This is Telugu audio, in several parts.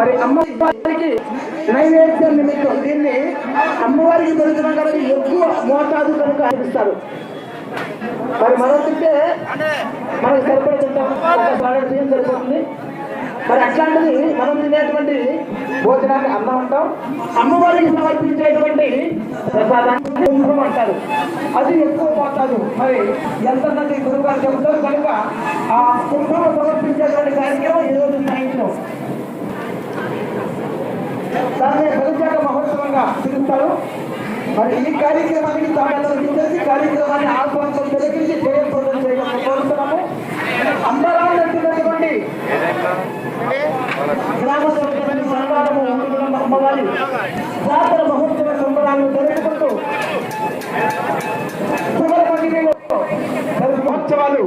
మరి అమ్మవారికి నైవేద్యం నిమిత్తం దీన్ని అమ్మవారికి దొరికిన కనుక ఎక్కువ మోతాదు కనుక అనిపిస్తారు. మరి మనం తింటే. మనకు సరిపడుతుంటాం సరిపోతుంది. మరి అట్లాంటిది మనం తినేటువంటి భోజనాన్ని అన్నం అంటాం. అమ్మవారికి సమర్పించేటువంటి ప్రసాదాన్ని కుంభం అంటారు. అది ఎక్కువ పోతాదు మరి ఎంత గురువు గారు చెబుతారు కనుక ఆ కుంభం సమర్పించేటువంటి కార్యక్రమం ఈ రోజు సాయంత్రం. దాన్ని బలిజాక మహోత్సవంగా పిలుస్తారు. మరి ఈ కార్యక్రమానికి తామెల్లరూ చేసి కార్యక్రమాన్ని ఆహ్వానం తెలిపించి జయప్రదం చేయడం కోరుతున్నాము. అందరూ నచ్చినటువంటి గ్రామ సంబంధమైన సంఘాలము అందుకున్న అమ్మవారి జాతర మహోత్సవ సంబరాలను జరుపుకుంటూ మహోత్సవాలు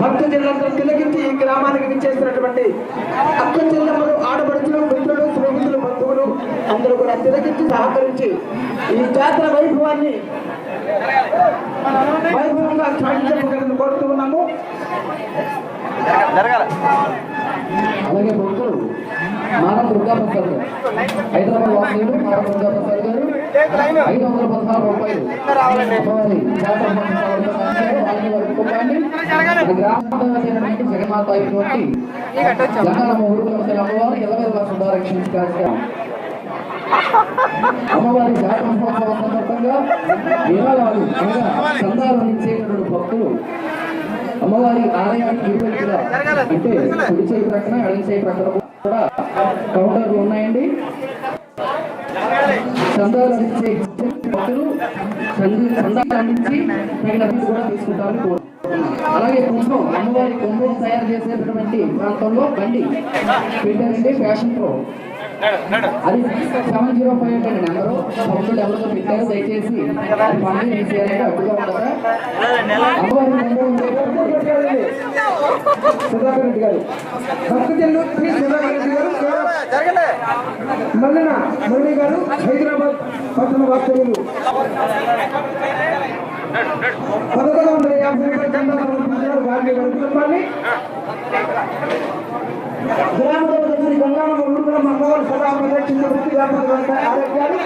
భక్త జిల్లంతా తిలగించి ఈ గ్రామానికి విచ్చేసినటువంటి అక్క చెల్లెమ్మలు ఆడపడుచులు మిత్రులు స్నేహితులు బంధువులు అందరూ కూడా తిలగించి సహకరించి ఈ జాతర వైభవాన్ని వైభవంగా సాగించగలని కోరుతూ ఉన్నాము. అలాగే భక్తులు మానవ దుర్గా ప్రసాద్ గారు హైదరాబాద్ వాసులు మానవ దుర్గా ప్రసాద్ గారు ఐదు వందల పదహారు రూపాయలు జగన్మాత అయినటువంటి జగనమ్మ ఊరుకుల అమ్మవారు రక్షించి కార్యక్రమం అమ్మవారి జాతర మహోత్సవం సందర్భంగా విరాళాలు అనగా చందాలు అందించేటువంటి భక్తులు అమ్మవారి ఆలయానికి ఇరువైపులా అంటే కుడి చేయి ప్రక్కన ఎడమ చేయి ప్రక్కన కూడా కౌంటర్లు ఉన్నాయండి. చందాలు చంద- చందాలు అందించి తగిన కూడా కోరుతున్నాను అలాగే కుంభం అమ్మవారి కుంభం తయారు చేసేటటువంటి ప్రాంతంలో బండి పెట్టారండి ఫ్యాషన్ ప్రో అది సెవెన్ జీరో ఫైవ్ ఎయిట్ అండి నెంబరు. భక్తులు ఎవరితో పెట్టారో దయచేసి పంపిణీ చేసేయాలంటే అడ్డుగా ఉండదా సుధాకర్ రెడ్డి గారు. శ్రీ సుధాకర్ రెడ్డి గారు మురళి గారు హైదరాబాద్ పట్టణ వాస్తవ్యులు పదకొండు వందల యాభై రూపాయల చందా సమర్పించారు వారిని వారి కుటుంబాన్ని గ్రామంలో శ్రీ గంగానమ్మ ఊరుకుల అమ్మవారు సదా ప్రదక్షిణ వృత్తి వ్యాపార వ్యవసాయ ఆరోగ్యాలు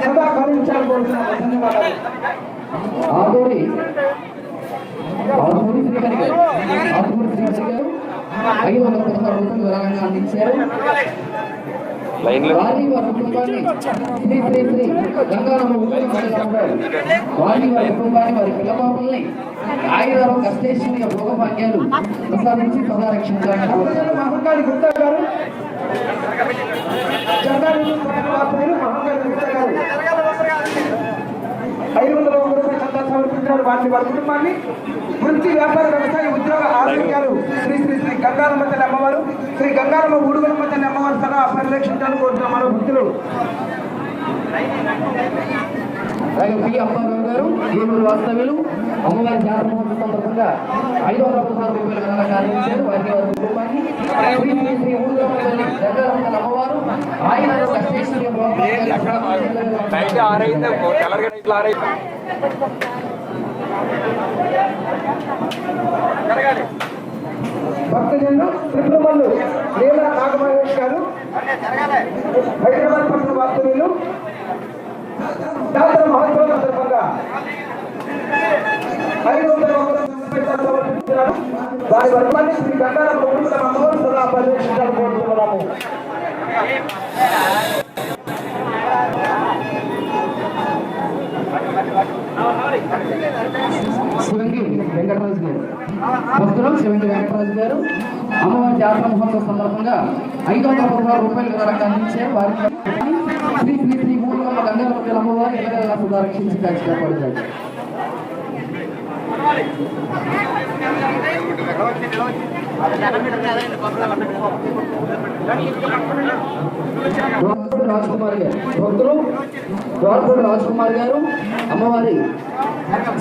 సదా కరుణించాలని కోరుతున్నాను ధన్యవాదాలు ఆదోడి ఆదోడి శ్రీహరి గారు ఆదోడి శ్రీహరి గారు ఐదు వందల పదహారు రూపాయలు విరాళంగా అందించారు వారి వారి కుటుంబాన్ని శ్రీ శ్రీ శ్రీ గంగారమ్మ వారి వారి కుటుంబాన్ని పిల్లపాపల్ని ఆయుధాలు ప్రసాదించి మహంకాళి గుప్తా గారు. ఐదు వందల సమర్పించినారు వారిని వారి కుటుంబాన్ని వృత్తి వ్యాపార వ్యవసాయ ఉద్యోగ ఆరోగ్యాలు శ్రీ శ్రీ శ్రీ గంగారమ్మ తల్లి అమ్మవారు శ్రీ గంగారమ్మ ఊడుగలమ్మ తల్లి అమ్మవారు సదా పరిరక్షించాలని కోరుతున్నాం భక్తులు. అలాగే పి అప్పారావు గారు ఏలూరు వాస్తవ్యులు అమ్మవారి జాతర మహోత్సవం సందర్భంగా ఐదు వందల పదహారు రూపాయల అందించారు వారికి వారి కుటుంబాన్ని శ్రీ శ్రీ శ్రీ ఊరుగమ్మ తల్లి గంగారమ్మ అమ్మవారు ఆయన నైట్ భక్తజనులు త్రిపురమల్లు లీలా నాగమహేష్ గారు హైదరాబాద్ పట్టణ వాస్తవ్యులు జాతర మహోత్సవం సందర్భంగా ఐదు వందల వారి వర్గాన్ని శ్రీ గంగారమ్మ ఉడుకుల అమ్మవారు సదా పరిరక్షించాలని కోరుతున్నాము శివంగి వెంకటరాజు గారు. భక్తులు శివంగి వెంకటరాజు గారు అమ్మవారి జాతర మహోత్సవ సందర్భంగా ఐదు వందల పదహారు రూపాయలు విరాళంగా అందించే వారికి శ్రీ శ్రీ శ్రీ ఊరుగమ్మ గంగారమ్మ అమ్మవారు అమ్మవారి సుధా రక్షించి కాపాడుతారు రాజ్కుమార్ గారు భక్తులు ద్వారపూడి రాజ్కుమార్ గారు అమ్మవారి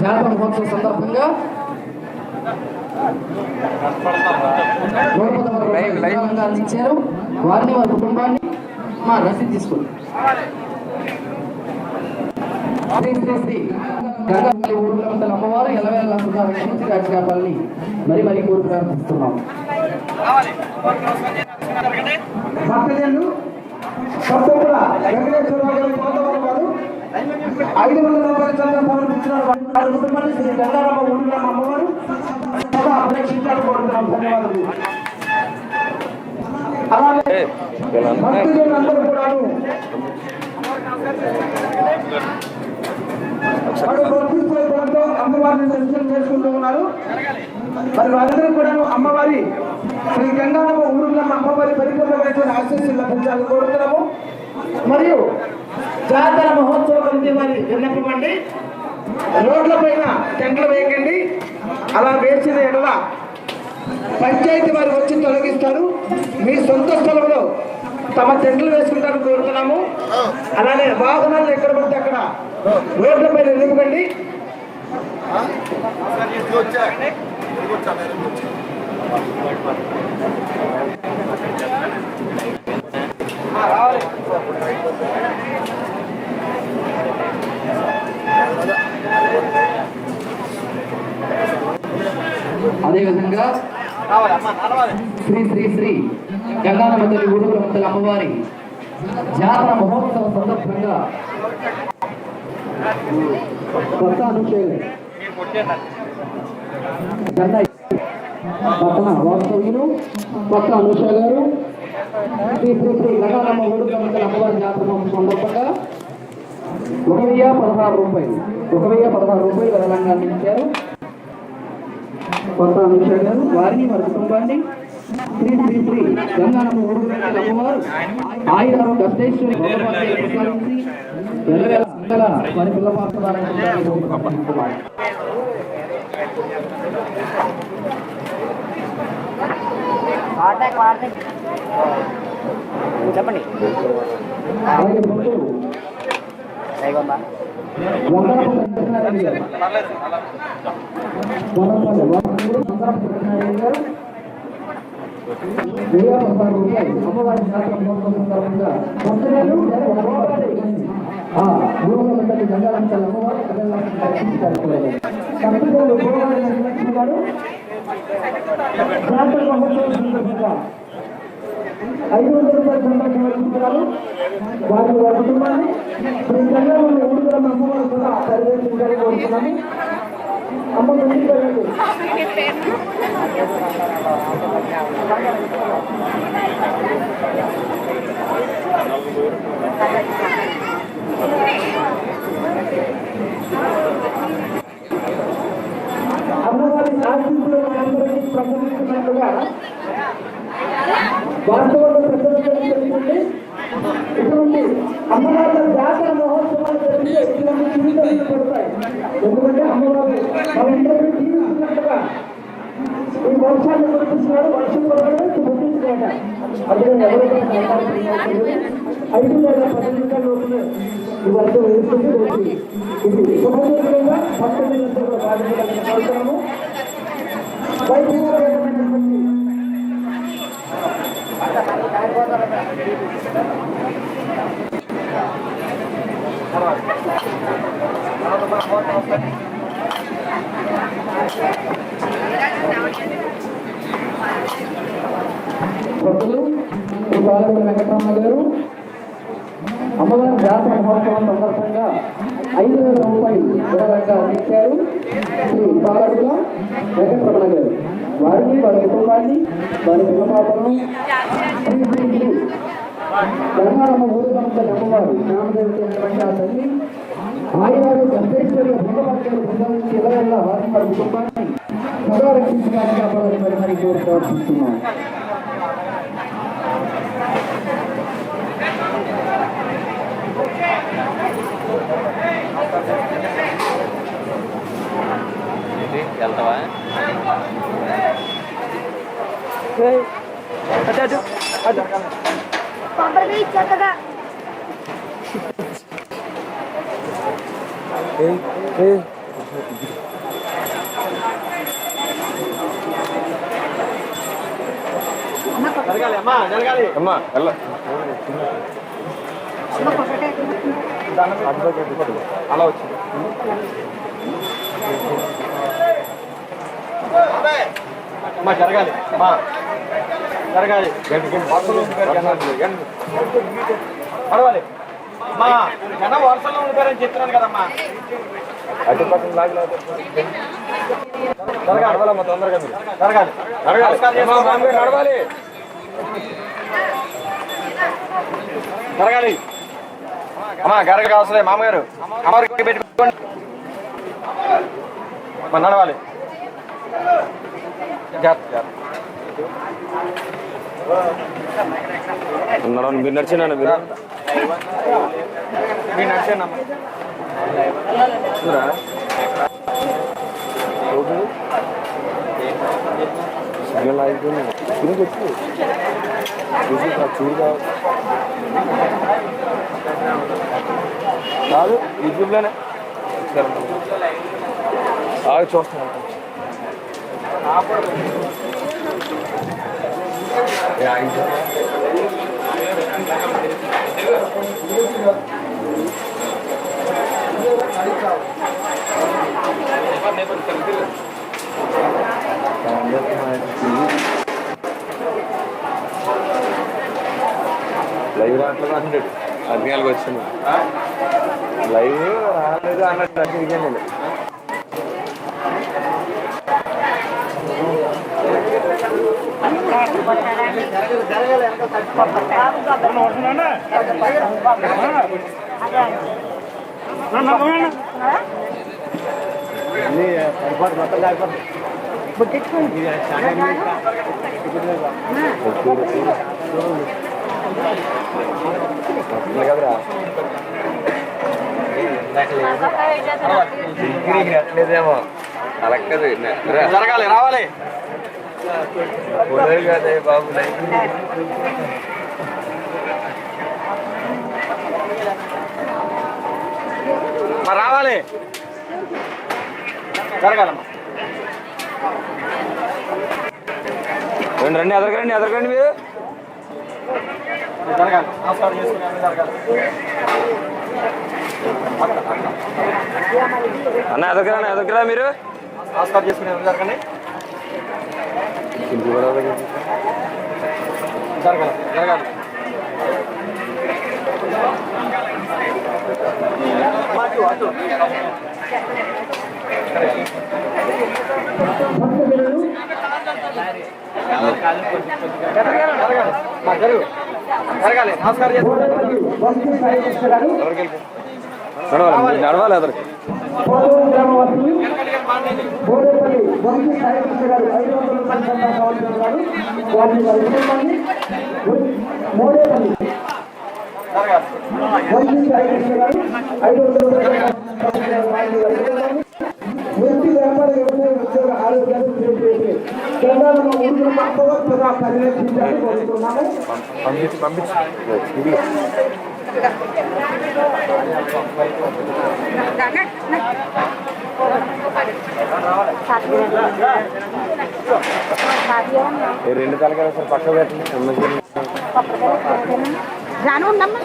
జాతర మహోత్సవ సందర్భంగా అందించారు. వారిని వారి కుటుంబాన్ని మా రసీదు శ్రీ గంగాపల్లి ఊరులో అమ్మవారు ఎలవేళ రక్షించి కాపాలని మరి మరి కోరి ప్రార్థిస్తున్నాం. భక్తజనులు సత్తపుర వెంకటేశ్వరరావు గారి పోతవారు వారు ఐదు వందల రూపాయల చందా సమర్పించిన వారి కుటుంబాన్ని శ్రీ గంగారామ ఊరిలో అమ్మవారు సభ అపేక్షించాలని కోరుతున్నాం. ధన్యవాదాలు అలాగే భక్తులందరూ కూడాను వారు భక్తితో అమ్మవారిని దర్శనం చేసుకుంటూ ఉన్నారు. మరి వారందరూ కూడా అమ్మవారి శ్రీ గంగానమ్మ ఊరులో అమ్మవారి పరిపూర్ణమైనటువంటి ఆశీస్సులు లభించాలని కోరుతున్నాము. మరియు జాతర మహోత్సవ కమిటీ వారి విన్నపం అండి. రోడ్ల పైన టెంట్లు వేయకండి. అలా వేసిన ఎడల పంచాయతీ వారు వచ్చి తొలగిస్తారు. మీ సొంత స్థలంలో తమ టెంట్లు వేసుకుంటారని కోరుతున్నాము. అలానే వాహనాలు ఎక్కడ పడితే అక్కడ రోడ్ల పైన నిలబడి అదేవిధంగా శ్రీ శ్రీ శ్రీ గంగానమ్మ తల్లి ఊరుకుల ముద్దల అమ్మవారి జాతర మహోత్సవ సందర్భంగా కొత్త అనుషేలు పట్టణ వాస్తవ్యులు కొత్త అనుష గారు శ్రీ శ్రీ శ్రీ గంగానమ్మ ఊరుకుల ముద్దల అమ్మవారి జాతర సందర్భంగా ఒక వెయ్యి పదహారు రూపాయలు ఒక వెయ్యి పదహారు రూపాయలు విరాళంగా అందించారు. కొత్త అనుష గారు వారిని వారి కుటుంబాన్ని శ్రీ శ్రీ శ్రీ గంగానమ్మ ఊరుకుల అమ్మవారు గస్తేశ్వరి ప్రసాదించి పిల్ల చెప్పండి. గారు వందనపల్లి వాస్తవ్యులు వందనపు సత్యనారాయణ గారు వెయ్యి పదహారు రూపాయలు అమ్మవారి జాతర సందర్భంగా అమ్మవారు లక్ష్మి గారు జాతర మహోత్సవం సందర్భంగా ఐదు వందల రూపాయల చందా సమర్పించారు వారి వారి కుటుంబాన్ని శ్రీ గంగారమ్మ ఊరుకుల అమ్మవారు కూడా పరివేక్షించాలని కోరుతున్నాము అమ్మ ముందుకు వెళ్ళండి అమ్మవారి ఐదు లేదా పది నిమిషాల లోపలే ఈ వర్షం వేస్తుంది రోజు ఇది శుభంగా భక్తులందరూ కూడా బాధ్యతలను కోరుతున్నాము వైద్యమైనటువంటి భక్తులు శ్రీ వెంకటరమణ గారు. అమ్మవారి జాతర మహోత్సవం సందర్భంగా ఐదు వేల రూపాయలు వివరంగా అందించారు శ్రీ బాలగుల వెంకటరమణ గారు. వారిని వారి కుటుంబాన్ని వారి పిల్లపాపలను శ్రీ శ్రీ శ్రీ గంగారమ్మ ఊరుగంత అమ్మవారు నామదేవత అయినటువంటి ఆ తల్లి ఆయుధాలు గంటేశ్వరి భగవంతుడు ప్రజానికి ఎవరెల్లా వారిని వారి కుటుంబాన్ని సదా రక్షించడానికి కాపాడాలని మరి మరి కోరి ప్రార్థిస్తున్నాం వెళ్తావా కొబ్బరి చెత్తగా అమ్మా వెళ్ళ అలా వచ్చింది అమ్మా జరగాలి. అమ్మా. జరగాలి. నడవాలి మా జనం వరుసలో ఉంటారని చెప్తున్నాను కదమ్మా. అటు పక్కన లాగి నడవాలమ్మా తొందరగా మీరు జరగాలి నడగాలి నడవాలి. జరగాలి. అమ్మా గరగ అవసరం మామగారు. అమ్మగారికి పెట్టుకోండి. నడవాలి. నడవండి మీరు నడిచినా మీరు? మీరు నడిచానమ్మా చూరా సిగ్నల్ ఆగిపోయింది. తిరిగి వచ్చి. చూసి చూడు కాదు యూట్యూబ్లోనే ఆగి చూస్తున్నాను లైవ్ రావట్లేదు అంటాడు అగ్నియాలకు వచ్చింది లైవ్ రాలేదు అన్నట్టు అక్కడికి నేను నెట్టలేదేమో అలక్కదు జరగాలి రావాలి. బాబు మరి రావాలి. జరగాలమ్మా. రండి రండి ఎదరకండి ఎదరకండి మీరు. జరగాలి. నమస్కారం చేసుకుని జరగాలి. అన్న ఎదగరా ఎదగరా మీరు? నమస్కారం చేసుకుని జరగండి. జరగాలి జరగాలి జరగాలి మా జరుగు జరగాలి నమస్కారం నడవాలి గ్రామవాసులు బోడేపల్లి వంశీ సాయికృష్ణ గారు ఐదు వందల రూపాయల చందా కావాల్సినారు వారిని వారి కుటుంబాన్ని మోడేపల్లి సాయికృష్ణ గారు ఐదు వందల రూపాయల వృత్తి వ్యాపార వ్యవసాయ ఉద్యోగ ఆరోగ్యాలు పరిరక్షించాలని కోరుతున్నాము పంపించి పంపించి రెండు తలకాయలు సార్ పక్క పెట్టండి. రాను ఉండమ్మా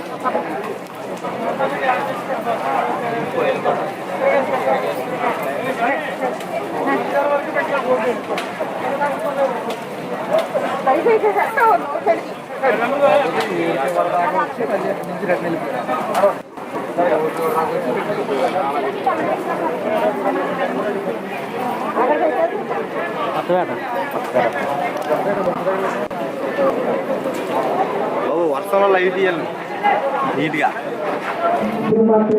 బాబు వర్షంలో లైవ్ తీయాలి నీట్గా శ్రీమాతే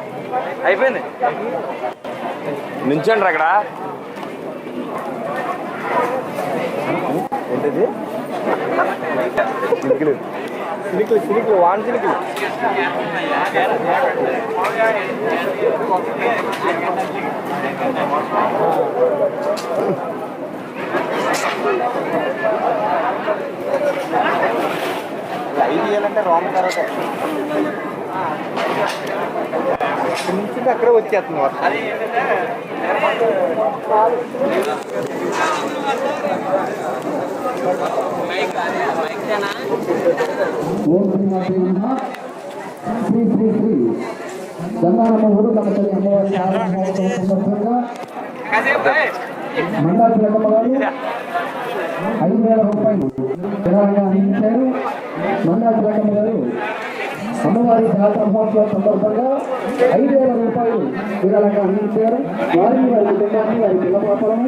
అయిపోయింది. నించండి అక్కడ. ఏంటిది? సిలికులు సిలికులు వాన్ సిలికులు ఐదు ఇవ్వాలంటే రోమ తర్వాత. నుంచి అక్కడ వచ్చేస్తుంది వర్షం ఓం శ్రీ శ్రీ శ్రీ గంగారమ్మ కమతల్లి అమ్మవారి ఆరాధన సందర్భంగా మండల తిలకమ్మ గారు ఐదు వేల రూపాయలు విరాళంగా అందించారు మండల తిలకమ్మ గారు అమ్మవారి జాతర మహోత్సవం సందర్భంగా ఐదు వేల రూపాయలు విరాళంగా అందించారు. వారిని వారి కుటుంబాన్ని వారి పిల్ల పాపలను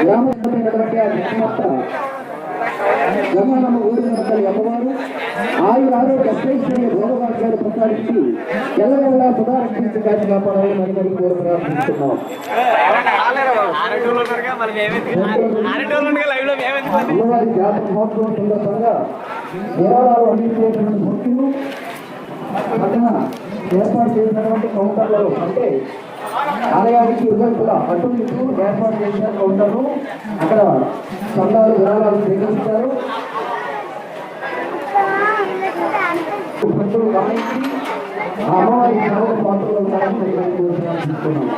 గ్రామమైనటువంటి ఆ కృష్ణమత్త గంగానమ్మ ఊరిన తల్లి అమ్మవారు ఆయుర ఆరోగ్య అశ్వైశ్వర్య భోగభాగ్యాలు ప్రసాదించి ఎల్లవెల్లా సుధారక్షించి కాచి కాపాడాలని మరి మరి కోరి ప్రార్థిస్తున్నాం అమ్మవారి జాతర మహోత్సవం సందర్భంగా విరాళాలు అందించేటువంటి భక్తులు పక్కన ఏర్పాటు చేసినటువంటి కౌంటర్లలో అంటే ఆలయానికి ఇరువైపులా అటు ఇటు ఏర్పాటు చేసిన కౌంటర్లు అక్కడ చందాలు విరాళాలు స్వీకరించారు భక్తులు గమనించి అమ్మవారి పాత్రలు తీసుకున్నాం మరి కోరి ప్రార్థిస్తున్నాం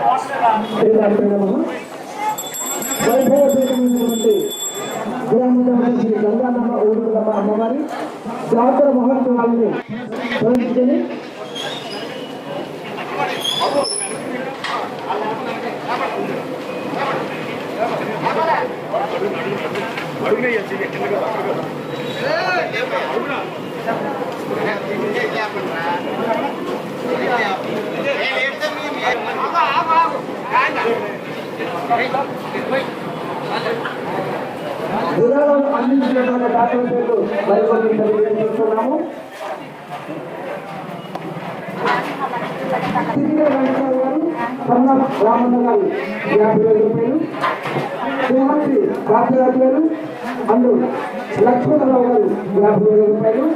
వైభవపీఠమైనటువంటి గ్రామంలో శ్రీ గంగానమ్మ ఊరులమ్మ అమ్మవారి జాతర మహోత్సవాలని ప్రవేశించని విరాళాలు అందించినటువంటి డాక్టర్ పేర్లు మరికొన్ని తెలియజేస్తున్నాము తిరిగే వెంకటరావు గారు సన్న రామన్న గారు యాభై వేల రూపాయలు. శ్రీమతి భాగ్యరాజు గారు అందు లక్ష్మణరావు గారు యాభై వేల రూపాయలు.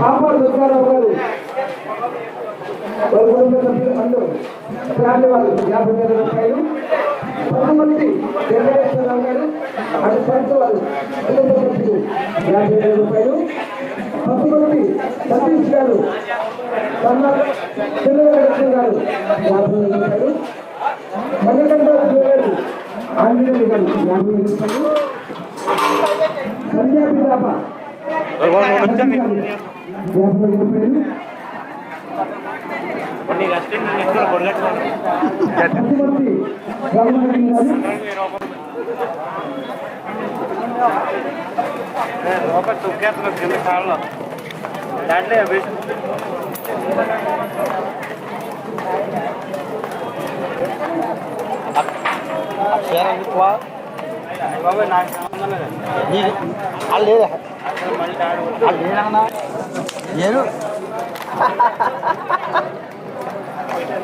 పాప దుర్గారావు గారు వారి కుటుంబ సభ్యులు అందు ఫ్యామిలీ వాళ్ళు యాభై వేల రూపాయలు కొంతమంది వెంకటేశ్వరరావు గారు అటు పంట వారు కుటుంబ సభ్యులు యాభై వేల రూపాయలు కొంతమంది సతీష్ గారు కన్న చిన్నగడ్డ గారు యాభై వేల రూపాయలు మణికంఠ గారు ఆంజనేయులు గారు యాభై వేల రూపాయలు యాభై వేల రూపాయలు ಅಲ್ಲಿ ಅಲ್ಲಿ ಏನಣ್ಣ ಏನು